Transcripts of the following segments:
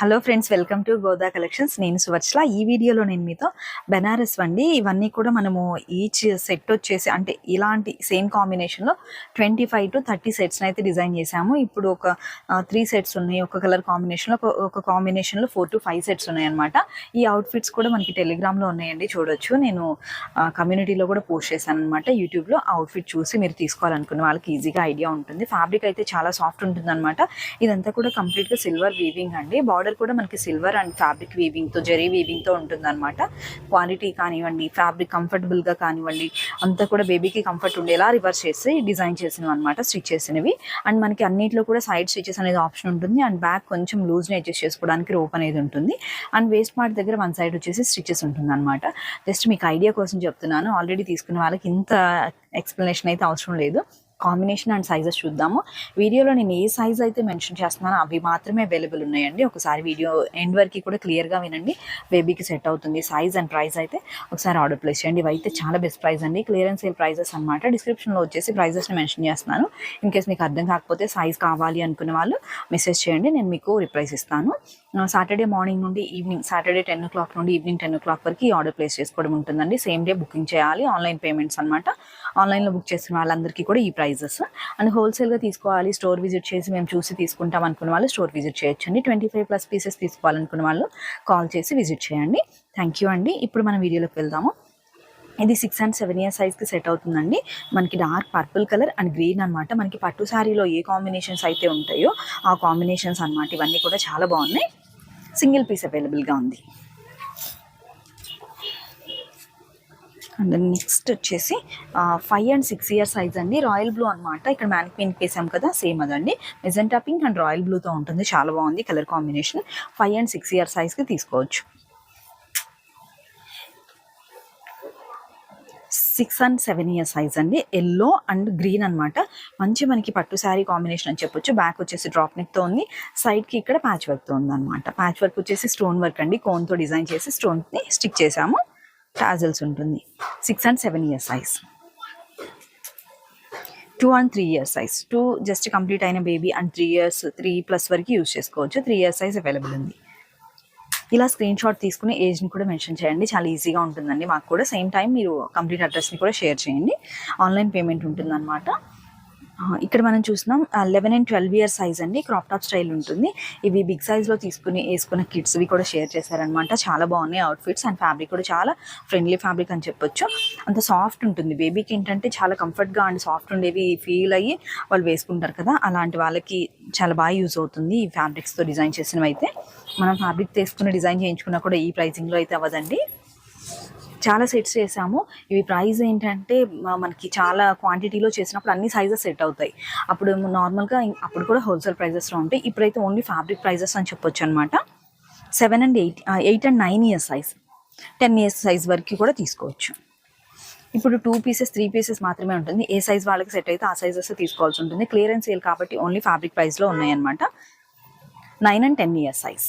Hello friends welcome to Goda collections నేను సువర్చల ఈ వీడియోలో నేను మీతో బెనారస్ వండి ఇవన్నీ కూడా మనము ఈచ్ సెట్ వచ్చేసి అంటే ఇలాంటి సేమ్ కాంబినేషన్లో ట్వంటీ ఫైవ్ టు థర్టీ సెట్స్ని అయితే డిజైన్ చేశాము. ఇప్పుడు ఒక త్రీ సెట్స్ ఉన్నాయి. ఒక కలర్ కాంబినేషన్లో ఒక ఒక కాంబినేషన్లో ఫోర్ టు ఫైవ్ సెట్స్ ఉన్నాయన్నమాట. ఈ అవుట్ఫిట్స్ కూడా మనకి టెలిగ్రామ్లో ఉన్నాయండి చూడొచ్చు. నేను కమ్యూనిటీలో కూడా పోస్ట్ చేశాను అనమాట యూట్యూబ్లో అవుట్ఫిట్ చూసి మీరు తీసుకోవాలనుకున్న వాళ్ళకి ఈజీగా ఐడియా ఉంటుంది. ఫ్యాబ్రిక్ అయితే చాలా సాఫ్ట్ ఉంటుంది ఇదంతా కూడా కంప్లీట్గా సిల్వర్ వీవింగ్ అండి. బార్డర్ కూడా మనకి సిల్వర్ అండ్ ఫ్యాబ్రిక్ వీవింగ్తో జరీ వీవింగ్తో ఉంటుంది అనమాట క్వాలిటీ కానివ్వండి ఫ్యాబ్రిక్ కంఫర్టబుల్గా కానివ్వండి అంతా కూడా బేబీకి కంఫర్ట్ ఉండేలా రివర్స్ చేసి డిజైన్ చేసినవి అనమాట స్టిచ్ చేసినవి. అండ్ మనకి అన్నిట్లో కూడా సైడ్ స్టిచెస్ అనేది ఆప్షన్ ఉంటుంది. అండ్ బ్యాక్ కొంచెం లూజ్ని అడ్జస్ట్ చేసుకోవడానికి రోప్ అనేది ఉంటుంది. అండ్ వేస్ట్ పార్ట్ దగ్గర వన్ సైడ్ వచ్చేసి స్టిచెస్ ఉంటుంది అనమాట జస్ట్ మీకు ఐడియా కోసం చెప్తున్నాను. ఆల్రెడీ తీసుకున్న వాళ్ళకి ఇంత ఎక్స్ప్లెనేషన్ అయితే అవసరం లేదు. కాంబినేషన్ అండ్ సైజెస్ చూద్దాము. వీడియోలో నేను ఏ సైజ్ అయితే మెన్షన్ చేస్తున్నానో అవి మాత్రమే అవైలబుల్ ఉన్నాయండి. ఒకసారి వీడియో ఎండ్ వరకు కూడా క్లియర్గా వినండి. బేబీకి సెట్ అవుతుంది సైజ్ అండ్ ప్రైస్ అయితే ఒకసారి ఆర్డర్ ప్లేస్ చేయండి. ఇవి అయితే చాలా బెస్ట్ ప్రైస్ అండి. క్లియరెన్స్ సేల్ ప్రైజెస్ అనమాట డిస్క్రిప్షన్లో వచ్చేసి ప్రైజెస్ని మెన్షన్ చేస్తున్నాను. ఇన్ కేస్ మీకు అర్థం కాకపోతే సైజ్ కావాలి అనుకునే వాళ్ళు మెసేజ్ చేయండి. నేను మీకు రిప్లైస్ ఇస్తాను. సాటర్డే మార్నింగ్ నుండి evening Saturday ten o'clock నుండి ఈవినింగ్ టెన్ ఓ క్లాక్ వరకు ఈ ఆర్డర్ ప్లేస్ చేసుకోవడం ఉంటుందండి. సేమ్ డే బుకింగ్ చేయాలి ఆన్లైన్ పేమెంట్స్ అనమాట ఆన్లైన్లో బుక్ చేసిన వాళ్ళందరికీ కూడా ఈ ప్రైజెస్. అండ్ హోల్సేల్గా తీసుకోవాలి స్టోర్ విజిట్ చేసి మేము చూసి తీసుకుంటాం అనుకున్న వాళ్ళు స్టోర్ విజిట్ చేయొచ్చండి. ట్వంటీ ఫైవ్ ప్లస్ పీసెస్ తీసుకోవాలనుకున్న వాళ్ళు కాల్ చేసి విజిట్ చేయండి. థ్యాంక్ యూ అండి. ఇప్పుడు మనం వీడియోలోకి వెళ్దాము. ఇది సిక్స్ అండ్ సెవెన్ ఇయర్ సైజ్కి సెట్ అవుతుందండి. మనకి dark purple colour and green అనమాట మనకి పట్టు శారీలో ఏ కాంబినేషన్స్ అయితే ఉంటాయో ఆ కాంబినేషన్స్ అనమాట ఇవన్నీ కూడా చాలా బాగున్నాయి. సింగిల్ పీస్ అవైలబుల్గా ఉంది. అండ్ నెక్స్ట్ వచ్చేసి five and six year size అండి. రాయల్ బ్లూ అనమాట ఇక్కడ మ్యానిక్వీన్ వేసాం కదా సేమ్ అదండి. మెజెంటా పింక్ అండ్ రాయల్ బ్లూతో ఉంటుంది. చాలా బాగుంది colour combination five and six year సైజ్కి తీసుకోవచ్చు. Six and seven year size అండి. ఎల్లో అండ్ గ్రీన్ అనమాట మంచి మనకి పట్టు శారీ కాంబినేషన్ అని చెప్పొచ్చు. బ్యాక్ వచ్చేసి డ్రాప్ నెక్తో ఉంది. సైడ్కి ఇక్కడ ప్యాచ్ వర్క్తో ఉంది అనమాట ప్యాచ్ వర్క్ వచ్చేసి స్టోన్ వర్క్ అండి. కోన్తో డిజైన్ చేసి స్టోన్ని స్టిక్ చేసాము. టాజల్స్ ఉంటుంది. Six and seven year size two and three years size two just complete అయిన baby and three years three plus వరకు యూజ్ చేసుకోవచ్చు. త్రీ ఇయర్స్ సైజ్ అవైలబుల్ ఉంది. ఇలా స్క్రీన్ షాట్ తీసుకుని ఏజ్ని కూడా మెన్షన్ చేయండి. చాలా ఈజీగా ఉంటుందండి మాకు కూడా. సేమ్ టైం మీరు కంప్లీట్ అడ్రస్ని కూడా షేర్ చేయండి. ఆన్లైన్ పేమెంట్ ఉంటుందన్నమాట. ఇక్కడ మనం చూసినాం eleven and twelve years size అండి క్రాప్ టాప్ స్టైల్ ఉంటుంది. ఇవి బిగ్ సైజ్లో తీసుకుని వేసుకున్న కిడ్స్వి కూడా షేర్ చేశారనమాట చాలా బాగున్నాయి అవుట్ఫిట్స్ అండ్ ఫ్యాబ్రిక్ కూడా చాలా ఫ్రెండ్లీ ఫ్యాబ్రిక్ అని చెప్పొచ్చు. అంత సాఫ్ట్ ఉంటుంది. బేబీకి ఏంటంటే చాలా కంఫర్ట్గా అండ్ సాఫ్ట్ ఉండేవి ఫీల్ అయ్యి వాళ్ళు వేసుకుంటారు కదా అలాంటి వాళ్ళకి చాలా బాగా యూజ్ అవుతుంది ఈ ఫ్యాబ్రిక్స్తో డిజైన్ చేసినవి అయితే మనం ఫ్యాబ్రిక్ తీసుకుని డిజైన్ చేయించుకున్నా కూడా ఈ ప్రైజింగ్లో అయితే అవ్వదండి. చాలా సెట్స్ చేసాము. ఇవి ప్రైస్ ఏంటంటే మనకి చాలా క్వాంటిటీలో చేసినప్పుడు అన్ని సైజెస్ సెట్ అవుతాయి. అప్పుడు నార్మల్గా అప్పుడు కూడా హోల్సేల్ ప్రైజెస్లో ఉంటాయి. ఇప్పుడైతే ఓన్లీ ఫ్యాబ్రిక్ ప్రైజెస్ అని చెప్పొచ్చు అనమాట seven and eight eight and nine years size. Ten years size వరకు కూడా తీసుకోవచ్చు. ఇప్పుడు టూ పీసెస్ త్రీ పీసెస్ మాత్రమే ఉంటుంది. ఏ సైజ్ వాళ్ళకి సెట్ అయితే ఆ సైజెస్ తీసుకోవాల్సి ఉంటుంది. క్లియరెన్స్ సేల్ కాబట్టి ఓన్లీ ఫ్యాబ్రిక్ ప్రైస్లో ఉన్నాయన్నమాట. Nine and ten years size.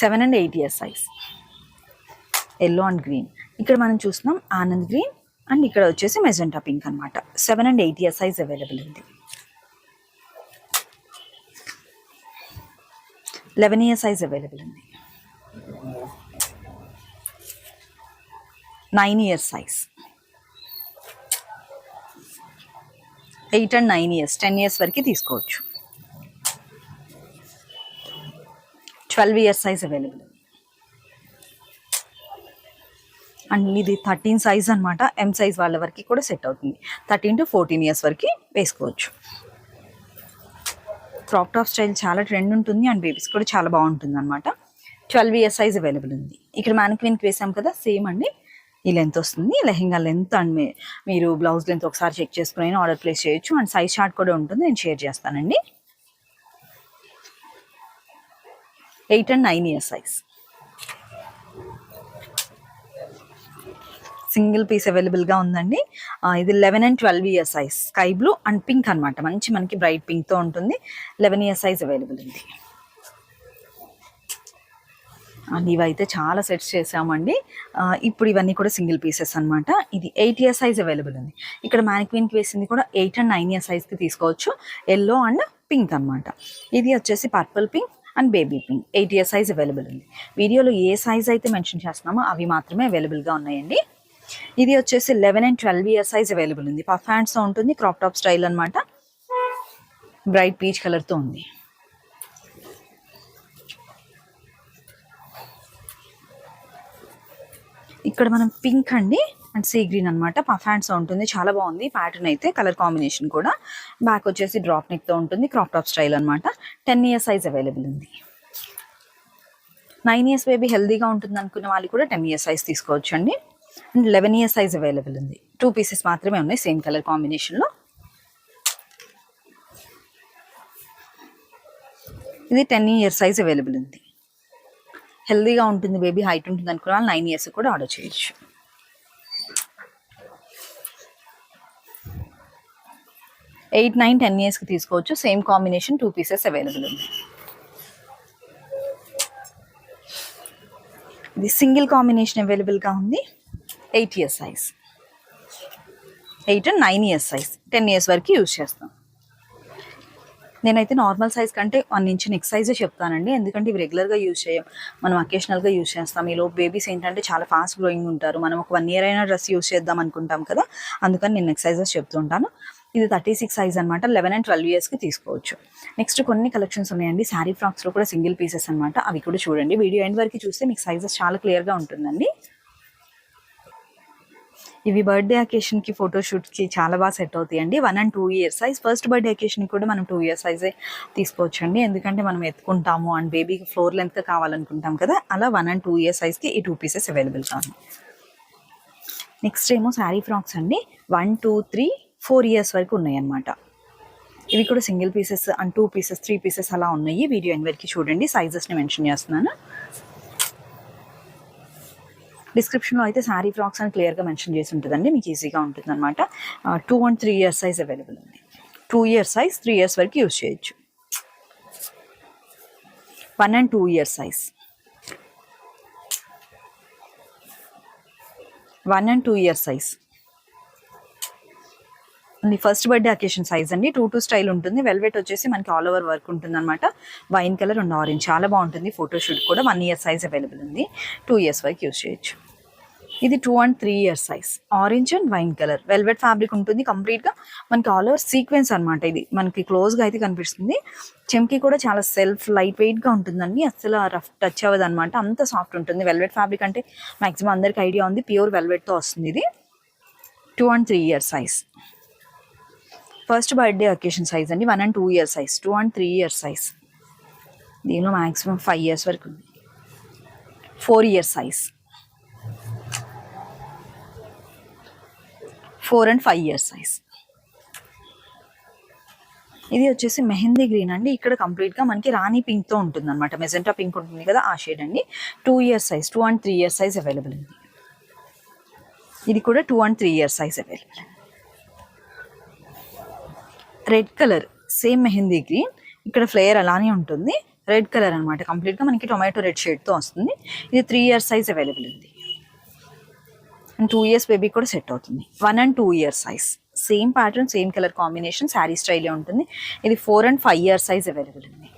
Seven and eight years size. Yellow and green. ఇక్కడ మనం చూస్తున్నాం ఆనంద్ గ్రీన్ అండ్ ఇక్కడ వచ్చేసి మెజెంటా పింక్ అనమాట seven and eight years size available ఉంది. లెవెన్ ఇయర్ సైజ్ అవైలబుల్ ఉంది. Nine years size. Eight and nine years ten years వరకు తీసుకోవచ్చు. Twelve years size available. And ఇది థర్టీన్ సైజ్ అనమాట ఎం సైజ్ వాళ్ళ వరకు కూడా సెట్ అవుతుంది. థర్టీన్ టు ఫోర్టీన్ ఇయర్స్ వరకు వేసుకోవచ్చు. క్రాప్ టాప్ స్టైల్ చాలా ట్రెండ్ ఉంటుంది. అండ్ బేబీస్ కూడా చాలా బాగుంటుంది అనమాట ట్వెల్వ్ ఇయర్స్ సైజ్ అవైలబుల్ ఉంది. ఇక్కడ మ్యానిక్విన్కి వేసాం కదా సేమ్ అండి. ఈ లెంత్ వస్తుంది. లెహెంగా లెంత్ అండ్ మీరు బ్లౌజ్ లెంత్ ఒకసారి చెక్ చేసుకుని ఆర్డర్ ప్లేస్ చేయొచ్చు. అండ్ సైజ్ షార్ట్ కూడా ఉంటుంది. నేను షేర్ చేస్తానండి. Eight and nine years size single piece అవైలబుల్గా ఉందండి. ఇది eleven and twelve year size sky blue and pink అనమాట మంచి మనకి బ్రైట్ పింక్తో ఉంటుంది. లెవెన్ ఇయర్ సైజ్ అవైలబుల్ ఉంది. అండ్ ఇవైతే చాలా సెట్స్ చేసామండి ఇప్పుడు ఇవన్నీ కూడా సింగిల్ పీసెస్ అనమాట ఇది ఎయిట్ ఇయర్ సైజ్ అవైలబుల్ ఉంది. ఇక్కడ మ్యానిక్విన్కి వేసింది కూడా ఎయిట్ అండ్ నైన్ ఇయర్ సైజ్కి తీసుకోవచ్చు. ఎల్లో అండ్ పింక్ అన్నమాట. ఇది వచ్చేసి purple pink and baby pink. Eight year size available ఉంది. వీడియోలో ఏ సైజ్ అయితే మెన్షన్ చేస్తున్నామో అవి మాత్రమే అవైలబుల్గా ఉన్నాయండి. ఇది వచ్చేసి eleven and twelve year size available ఉంది. పఫ్ హ్యాండ్స్తో ఉంటుంది క్రాప్ టాప్ స్టైల్ అన్నమాట. బ్రైట్ పీచ్ కలర్తో ఉంది. ఇక్కడ మనం పింక్ అండి. అండ్ సీ గ్రీన్ అనమాట పఫ్ ఉంటుంది. చాలా బాగుంది. ప్యాటర్న్ అయితే కలర్ కాంబినేషన్ కూడా. బ్యాక్ వచ్చేసి డ్రాప్ నెక్తో ఉంటుంది. క్రాప్ టాప్ స్టైల్ అనమాట టెన్ ఇయర్స్ సైజ్ అవైలబుల్ ఉంది. నైన్ ఇయర్స్ బేబీ హెల్దీగా ఉంటుంది అనుకున్న వాళ్ళు కూడా టెన్ ఇయర్స్ సైజ్ తీసుకోవచ్చు అండి and eleven years size available ఉంది. టూ పీసెస్ మాత్రమే ఉన్నాయి. సేమ్ కలర్ కాంబినేషన్లో ఇది టెన్ ఇయర్స్ సైజ్ అవైలబుల్ ఉంది. హెల్దీగా ఉంటుంది బేబీ. హైట్ ఉంటుంది అనుకున్న వాళ్ళు నైన్ ఇయర్స్ కూడా ఆర్డర్ చేయొచ్చు. ఎయిట్ నైన్ టెన్ ఇయర్స్కి తీసుకోవచ్చు. Same combination two pieces available ఉంది. ఇది సింగిల్ కాంబినేషన్ అవైలబుల్గా ఉంది. Eight years size. Eight and nine years size. Ten years వరకు యూజ్ చేస్తాం. నేనైతే నార్మల్ సైజ్ కంటే వన్ ఇంచ్ నెక్ సైజే చెప్తానండి. ఎందుకంటే ఇవి రెగ్యులర్గా యూజ్ చేయం. మనం అకేషనల్గా యూజ్ చేస్తాం. ఈలో బేబీస్ ఏంటంటే చాలా ఫాస్ట్ గ్రోయింగ్ ఉంటారు. మనం ఒక వన్ ఇయర్ అయినా డ్రెస్ యూజ్ చేద్దాం అనుకుంటాం కదా. అందుకని నేను నెక్ సైజెస్ చెప్తుంటాను. ఇది థర్టీ సిక్స్ సైజ్ అనమాట లెవెన్ అండ్ ట్వెల్వ్ ఇయర్స్కి తీసుకోవచ్చు. నెక్స్ట్ కొన్ని కలెక్షన్స్ ఉన్నాయండి. శారీ ఫ్రాక్స్లో కూడా సింగిల్ పీసెస్ అనమాట అవి కూడా చూడండి. వీడియో ఎండ్ వరకు చూస్తే మీకు సైజెస్ చాలా క్లియర్గా ఉంటుందండి. ఇవి బర్త్డే అకేషన్కి ఫోటోషూట్కి చాలా బాగా సెట్ అవుతాయండి. One and two years size first birthday అకేషన్కి కూడా మనం టూ ఇయర్స్ సైజే తీసుకోవచ్చు అండి ఎందుకంటే మనం ఎత్తుకుంటాము అండ్ బేబీకి ఫ్లోర్ లెంత్ కావాలనుకుంటాం కదా. అలా వన్ అండ్ టూ ఇయర్స్ సైజ్కి ఈ టూ పీసెస్ అవైలబుల్గా ఉన్నాయి నెక్స్ట్ ఏమో శారీ ఫ్రాక్స్ అండి. One two three four years వరకు ఉన్నాయి అన్నమాట ఇవి కూడా single pieces and two pieces three pieces అలా ఉన్నాయి. వీడియో ఎండ్ వరకు చూడండి సైజెస్ని మెన్షన్ చేస్తున్నాను. డిస్క్రిప్షన్లో అయితే శారీ ఫ్రాక్స్ అని క్లియర్గా మెన్షన్ చేసి ఉంటుందండి. మీకు ఈజీగా ఉంటుంది అనమాట two and three years size available ఉంది. Two years size three years వరకు యూజ్ చేయొచ్చు. One and two years size one and two years size అండి ఫస్ట్ బర్త్డే అకేషన్ సైజ్ అండి. టూ టూ స్టైల్ ఉంటుంది. వెల్వెట్ వచ్చేసి మనకి ఆల్ ఓవర్ వర్క్ ఉంటుంది అనమాట వైన్ కలర్ అండ్ ఆరెంజ్ చాలా బాగుంటుంది. ఫోటోషూట్ కూడా వన్ ఇయర్ సైజ్ అవైలబుల్ ఉంది. టూ ఇయర్స్ వరకు యూజ్ చేయొచ్చు. ఇది two and three years size orange and wine colour velvet fabric ఉంటుంది. కంప్లీట్గా మనకి ఆల్ ఓవర్ సీక్వెన్స్ అనమాట ఇది. మనకి క్లోజ్గా అయితే కనిపిస్తుంది. చెంకి కూడా చాలా సెల్ఫ్ లైట్ వెయిట్గా ఉంటుందండి. అసలు రఫ్ టచ్ అవ్వదు అనమాట అంత సాఫ్ట్ ఉంటుంది. వెల్వెట్ ఫ్యాబ్రిక్ అంటే మాక్సిమం అందరికి ఐడియా ఉంది. ప్యూర్ వెల్వెట్తో వస్తుంది ఇది. Two and three years size first birthday occasion size అండి. One and two year size two and three years size దీనిలో మ్యాక్సిమం ఫైవ్ ఇయర్స్ వరకు ఉంది. Four years size four and five years size ఇది వచ్చేసి mehndi green అండి. ఇక్కడ కంప్లీట్గా మనకి రాణి పింక్తో ఉంటుంది అనమాట మెజెంటా పింక్ ఉంటుంది కదా ఆ షేడ్ అండి. Two years size two and three years size available ఉంది. ఇది కూడా two and three years size available red colour same mehndi green. ఇక్కడ ఫ్లేయర్ అలానే ఉంటుంది. రెడ్ కలర్ అనమాట కంప్లీట్గా మనకి టొమాటో రెడ్ షేడ్తో వస్తుంది. ఇది త్రీ ఇయర్స్ సైజ్ అవైలబుల్ ఉంది. అండ్ టూ ఇయర్స్ బేబీ కూడా సెట్ అవుతుంది. One and two years size. Same pattern same colour combination sari స్టైలే ఉంటుంది. ఇది four and five years size available ఉంది.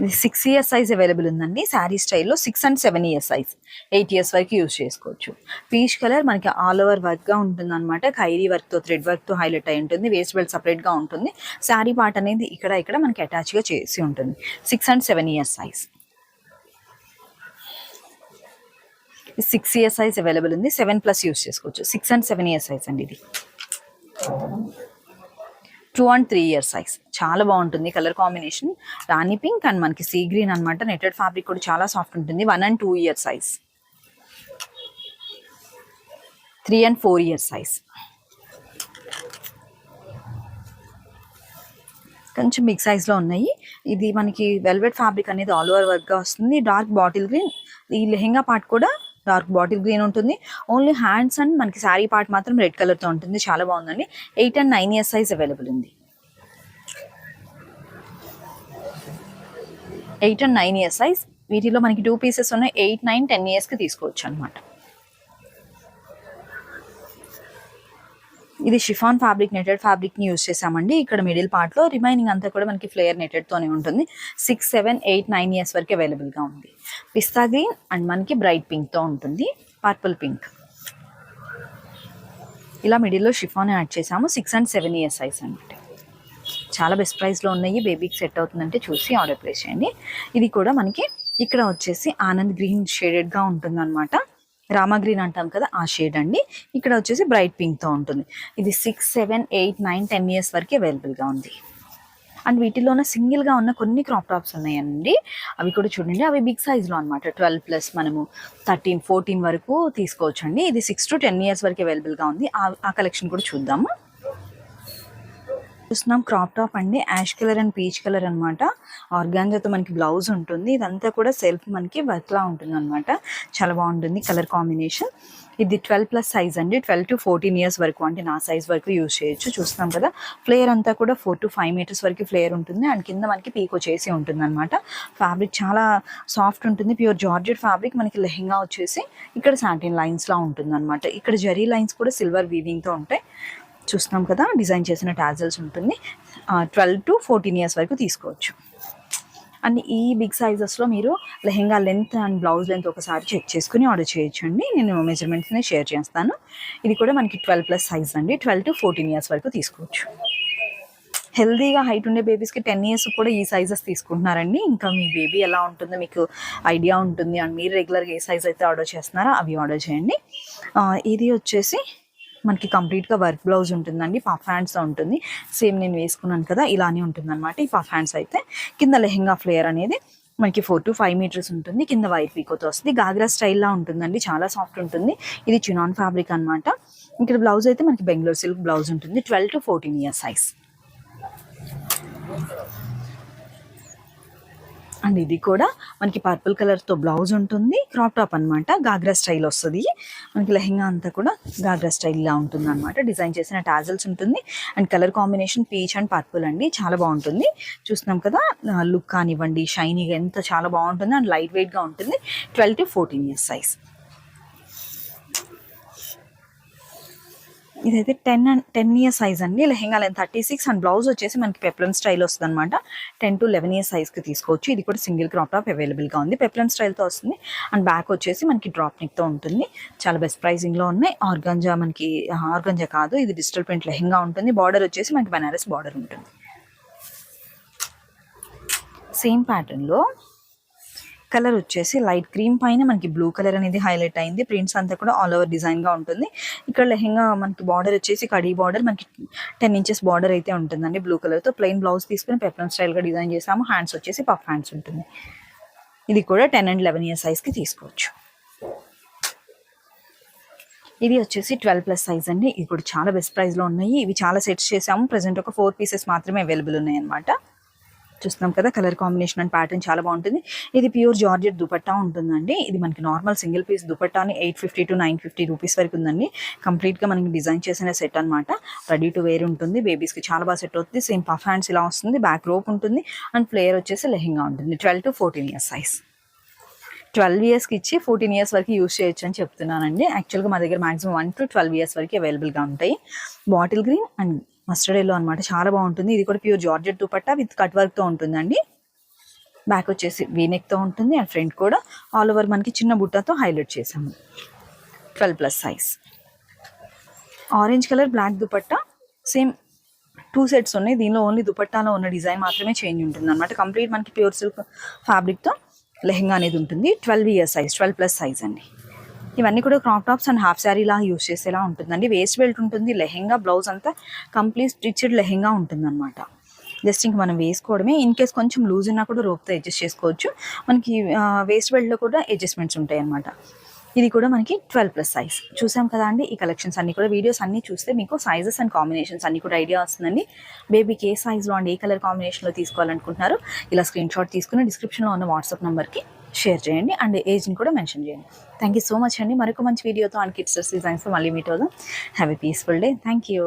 ఇది సిక్స్ ఇయర్స్ సైజ్ అవైలబుల్ ఉందండి. శారీ స్టైల్లో six and seven years size eight years వరకు యూజ్ చేసుకోవచ్చు. పీచ్ కలర్ మనకి ఆల్ ఓవర్ వర్క్గా ఉంటుంది అనమాట ఖైరీ వర్క్తో థ్రెడ్ వర్క్తో హైలైట్ అయి ఉంటుంది. వేస్ట్ బెల్ట్ సపరేట్గా ఉంటుంది. శారీ పార్ట్ అనేది ఇక్కడ ఇక్కడ మనకి అటాచ్గా చేసి ఉంటుంది. Six and seven years size six years size available ఉంది. సెవెన్ ప్లస్ యూస్ చేసుకోవచ్చు. Six and seven years size అండి ఇది. Two and three years size చాలా బాగుంటుంది colour combination. Rani pink and మనకి సీ గ్రీన్ అనమాట నెటెడ్ ఫ్యాబ్రిక్ కూడా చాలా సాఫ్ట్ ఉంటుంది. One and two years size three and four years size కొంచెం బిగ్ సైజ్లో ఉన్నాయి. ఇది మనకి వెల్వెట్ ఫ్యాబ్రిక్ అనేది ఆల్ ఓవర్ వర్క్గా వస్తుంది. డార్క్ బాటిల్ గ్రీన్ ఈ లెహెంగా పార్ట్ కూడా డార్క్ బాటిల్ గ్రీన్ ఉంటుంది. ఓన్లీ హ్యాండ్స్ అండ్ మనకి శారీ పార్ట్ మాత్రం రెడ్ కలర్తో ఉంటుంది. చాలా బాగుందండి. Eight and nine years size available ఉంది. Eight and nine years size. వీటిలో మనకి టూ పీసెస్ ఉన్నాయి. ఎయిట్ నైన్ టెన్ ఇయర్స్కి తీసుకోవచ్చు అనమాట ఇది షిఫాన్ ఫ్యాబ్రిక్ నెటెడ్ ఫ్యాబ్రిక్ని యూస్ చేసామండి ఇక్కడ మిడిల్ పార్ట్లో రిమైనింగ్ అంతా కూడా మనకి ఫ్లేయర్ నెటెడ్ తోనే ఉంటుంది. Six seven eight nine years వరకు అవైలబుల్గా ఉంది. పిస్తా గ్రీన్ అండ్ మనకి బ్రైట్ పింక్తో ఉంటుంది. పర్పుల్ పింక్ ఇలా మిడిల్లో షిఫాన్ యాడ్ చేసాము six and seven years size అనమాట చాలా బెస్ట్ ప్రైస్లో ఉన్నాయి. బేబీకి సెట్ అవుతుందంటే చూసి ఆర్డర్ ప్లేస్ చేయండి. ఇది కూడా మనకి ఇక్కడ వచ్చేసి ఆనంద్ గ్రీన్ షేడెడ్గా ఉంటుంది అనమాట రామా గ్రీన్ అంటాం కదా ఆ షేడ్ అండి. ఇక్కడ వచ్చేసి బ్రైట్ పింక్తో ఉంటుంది. ఇది six seven eight nine ten years వరకు అవైలబుల్గా ఉంది. అండ్ వీటిలోనే సింగిల్గా ఉన్న కొన్ని క్రాప్ టాప్స్ ఉన్నాయండి. అవి కూడా చూడండి. అవి బిగ్ సైజ్లో అనమాట ట్వెల్వ్ ప్లస్ మనము థర్టీన్ ఫోర్టీన్ వరకు తీసుకోవచ్చండి. ఇది సిక్స్ టు టెన్ ఇయర్స్ వరకు అవైలబుల్గా ఉంది. ఆ- ఆ కలెక్షన్ కూడా చూద్దాము. చూస్తున్నాం. క్రాప్ టాప్ అండి. Ash colour and peach colour అనమాట ఆర్గాన్జాతో మనకి బ్లౌజ్ ఉంటుంది. ఇదంతా కూడా సెల్ఫ్ మనకి వర్క్లా ఉంటుంది అనమాట చాలా బాగుంటుంది కలర్ కాంబినేషన్ ఇది ట్వెల్వ్ ప్లస్ సైజ్ అండి. ట్వెల్వ్ టు ఫోర్టీన్ ఇయర్స్ వరకు అంటే నా సైజ్ వరకు యూజ్ చేయొచ్చు. చూస్తున్నాం కదా. ఫ్లేయర్ అంతా కూడా ఫోర్ టు ఫైవ్ మీటర్స్ వరకు ఫ్లేయర్ ఉంటుంది. అండ్ కింద మనకి పీకో చేసి ఉంటుంది అనమాట ఫ్యాబ్రిక్ చాలా సాఫ్ట్ ఉంటుంది. ప్యూర్ జార్జెట్ ఫ్యాబ్రిక్ మనకి లెహెంగా వచ్చేసి ఇక్కడ సాటిన్ లైన్స్ లా ఉంటుంది అనమాట ఇక్కడ జరీ లైన్స్ కూడా సిల్వర్ వీవింగ్తో ఉంటాయి. చూస్తున్నాం కదా డిజైన్ చేసిన టాజల్స్ ఉంటుంది. ట్వెల్వ్ టు ఫోర్టీన్ ఇయర్స్ వరకు తీసుకోవచ్చు. అండ్ ఈ బిగ్ సైజెస్లో మీరు lehenga length and blouse length ఒకసారి చెక్ చేసుకుని ఆర్డర్ చేయొచ్చు అండి నేను మెజర్మెంట్స్ని షేర్ చేస్తాను. ఇది కూడా మనకి ట్వెల్వ్ ప్లస్ సైజ్ అండి. ట్వెల్వ్ టు ఫోర్టీన్ ఇయర్స్ వరకు తీసుకోవచ్చు. హెల్దీగా హైట్ ఉండే బేబీస్కి టెన్ ఇయర్స్ కూడా ఈ సైజెస్ తీసుకుంటున్నారండి. ఇంకా మీ బేబీ ఎలా ఉంటుందో మీకు ఐడియా ఉంటుంది అండ్ మీరు రెగ్యులర్గా ఏ సైజ్ అయితే ఆర్డర్ చేస్తున్నారో అవి ఆర్డర్ చేయండి. ఇది వచ్చేసి మనకి కంప్లీట్గా వర్క్ బ్లౌజ్ ఉంటుందండి పఫ్ హ్యాండ్స్ ఉంటుంది. సేమ్ నేను వేసుకున్నాను కదా ఇలానే ఉంటుంది అనమాట ఈ పఫ్ హ్యాండ్స్ అయితే. కింద లెహెంగా ఫ్లేయర్ అనేది మనకి ఫోర్ టు ఫైవ్ మీటర్స్ ఉంటుంది. కింద వైట్ పీకోతో వస్తుంది. గాగ్రా స్టైల్లా ఉంటుందండి చాలా సాఫ్ట్ ఉంటుంది. ఇది చినాన్ ఫ్యాబ్రిక్ అన్నమాట. ఇక్కడ బ్లౌజ్ అయితే మనకి బెంగళూరు సిల్క్ బ్లౌజ్ ఉంటుంది twelve to fourteen years size and ఇది కూడా మనకి పర్పుల్ కలర్తో బ్లౌజ్ ఉంటుంది. క్రాప్ టాప్ అన్నమాట. గాగ్రా స్టైల్ వస్తుంది. మనకి లెహెంగా అంతా కూడా గాగ్రా స్టైల్లా ఉంటుంది అనమాట డిజైన్ చేసిన టాజల్స్ ఉంటుంది. And colour combination peach and purple అండి. చాలా బాగుంటుంది. చూస్తున్నాం కదా లుక్ కానివ్వండి షైనీగా ఎంత చాలా బాగుంటుంది. అండ్ లైట్ వెయిట్గా ఉంటుంది. Twelve to fourteen years size ఇదైతే ten and ten year size అండి lehenga length thirty six and blouse వచ్చేసి మనకి పెప్లమ్ స్టైల్ వస్తుంది అనమాట టెన్ టు లెవెన్ ఇయర్ సైజ్కి తీసుకోవచ్చు. ఇది కూడా సింగిల్ క్రాప్ టాప్ అవైలబుల్గా ఉంది. పెప్లమ్ స్టైల్తో వస్తుంది. అండ్ బ్యాక్ వచ్చేసి మనకి డ్రాప్ నెక్తో ఉంటుంది. చాలా బెస్ట్ ప్రైజింగ్లో ఉన్నాయి. ఆర్గంజా మనకి ఆర్గంజా కాదు. ఇది డిజిటల్ ప్రింట్ లెహెంగా ఉంటుంది. బార్డర్ వచ్చేసి మనకి బనారస్ బార్డర్ ఉంటుంది. సేమ్ ప్యాటర్న్లో కలర్ వచ్చేసి లైట్ క్రీమ్ పైన మనకి బ్లూ కలర్ అనేది హైలైట్ అయింది. ప్రింట్స్ అంతా కూడా ఆల్ ఓవర్ డిజైన్గా ఉంటుంది. ఇక్కడ లెహెంగా మనకి బార్డర్ వచ్చేసి కడీ బార్డర్ మనకి టెన్ ఇంచెస్ బార్డర్ అయితే ఉంటుందండి బ్లూ కలర్తో ప్లెయిన్ బ్లౌజ్ తీసుకుని పెప్లమ్ స్టైల్గా డిజైన్ చేసాము. హ్యాండ్స్ వచ్చేసి పఫ్ హ్యాండ్స్ ఉంటుంది. ఇది కూడా టెన్ అండ్ లెవెన్ ఇయర్ సైజ్కి తీసుకోవచ్చు. ఇది వచ్చేసి ట్వెల్వ్ ప్లస్ సైజ్ అండి. ఇది కూడా చాలా బెస్ట్ ప్రైస్లో ఉన్నాయి. ఇవి చాలా సెట్స్ చేసాము. ప్రజెంట్ ఒక ఫోర్ పీసెస్ మాత్రమే అవైలబుల్ ఉన్నాయి అనమాట చూస్తున్నాం కదా కలర్ కాంబినేషన్ అండ్ ప్యాటర్న్ చాలా బాగుంటుంది. ఇది ప్యూర్ జార్జెట్ దుపట్టా ఉంటుందండి. ఇది మనకి normal single piece దుపట్టాని eight fifty to nine fifty rupees వరకు ఉందండి. కంప్లీట్గా మనకి డిజైన్ చేసిన సెట్ అనమాట రెడీ టు వేర్ ఉంటుంది. బేబీస్కి చాలా బాగా సెట్ అవుతుంది. సేమ్ పఫ్ హ్యాండ్స్ ఇలా వస్తుంది. బ్యాక్ రోప్ ఉంటుంది. అండ్ ఫ్లేయర్ వచ్చేసి లెహింగా ఉంటుంది. Twelve to fourteen years size twelve ఇయర్స్కి ఇచ్చి ఫోర్టీన్ ఇయర్స్ వరకు యూస్ చేయొచ్చు అని చెప్తున్నానండి. యాక్చువల్గా మా దగ్గర maximum one to twelve years వరకు అవైలబుల్గా ఉంటాయి. Bottle green and mustard yellow అనమాట చాలా బాగుంటుంది. ఇది కూడా pure georgette dupatta with cut వర్క్తో ఉంటుందండి. బ్యాక్ వచ్చేసి వీనెక్తో ఉంటుంది. అండ్ ఫ్రంట్ కూడా ఆల్ ఓవర్ మనకి చిన్న బుట్టతో హైలైట్ చేసాము twelve plus size orange colour black dupatta. Same two sets ఉన్నాయి. దీనిలో ఓన్లీ దుపట్టాలో ఉన్న డిజైన్ మాత్రమే చేంజ్ ఉంటుంది అనమాట కంప్లీట్ మనకి ప్యూర్ సిల్క్ ఫ్యాబ్రిక్తో లెహెంగా అనేది ఉంటుంది. Twelve year size twelve plus size అండి. ఇవన్నీ కూడా crop tops and half sari లాగా యూస్ చేసేలా ఉంటుందండి. వేస్ట్ బెల్ట్ ఉంటుంది లెహెంగా బ్లౌజ్ అంతా కంప్లీట్ స్టిచ్డ్ లెహెంగా ఉంటుంది అనమాట జస్ట్ ఇంక మనం వేసుకోవడమే. ఇన్ కేస్ కొంచెం లూజ్ ఉన్నా కూడా రోప్తో అడ్జస్ట్ చేసుకోవచ్చు. మనకి వేస్ట్ బెల్ట్లో కూడా అడ్జస్ట్మెంట్స్ ఉంటాయి అనమాట ఇది కూడా మనకి ట్వెల్వ్ ప్లస్ సైజ్. చూసాం కదా అండి ఈ కలెక్షన్స్ అన్ని కూడా. వీడియోస్ అన్ని చూస్తే మీకు సైజెస్ అండ్ కాంబినేషన్స్ అన్ని కూడా ఐడియా వస్తుందండి. బేబీకి ఏ సైజ్లో అండ్ ఏ కలర్ కాంబినేషన్లో తీసుకోవాలనుకుంటున్నారు? ఇలా స్క్రీన్ షాట్ తీసుకుని డిస్క్రిప్షన్లో ఉన్న వాట్సాప్ నెంబర్కి షేర్ చేయండి అండ్ ఏజ్ని కూడా మెన్షన్ చేయండి. థ్యాంక్ యూ సో మచ్ అండి. మరొక మంచి వీడియోతో అండ్ కిడ్స్ డిజైన్స్తో మళ్ళీ మీట్ అవుదాం. Have peaceful day thank you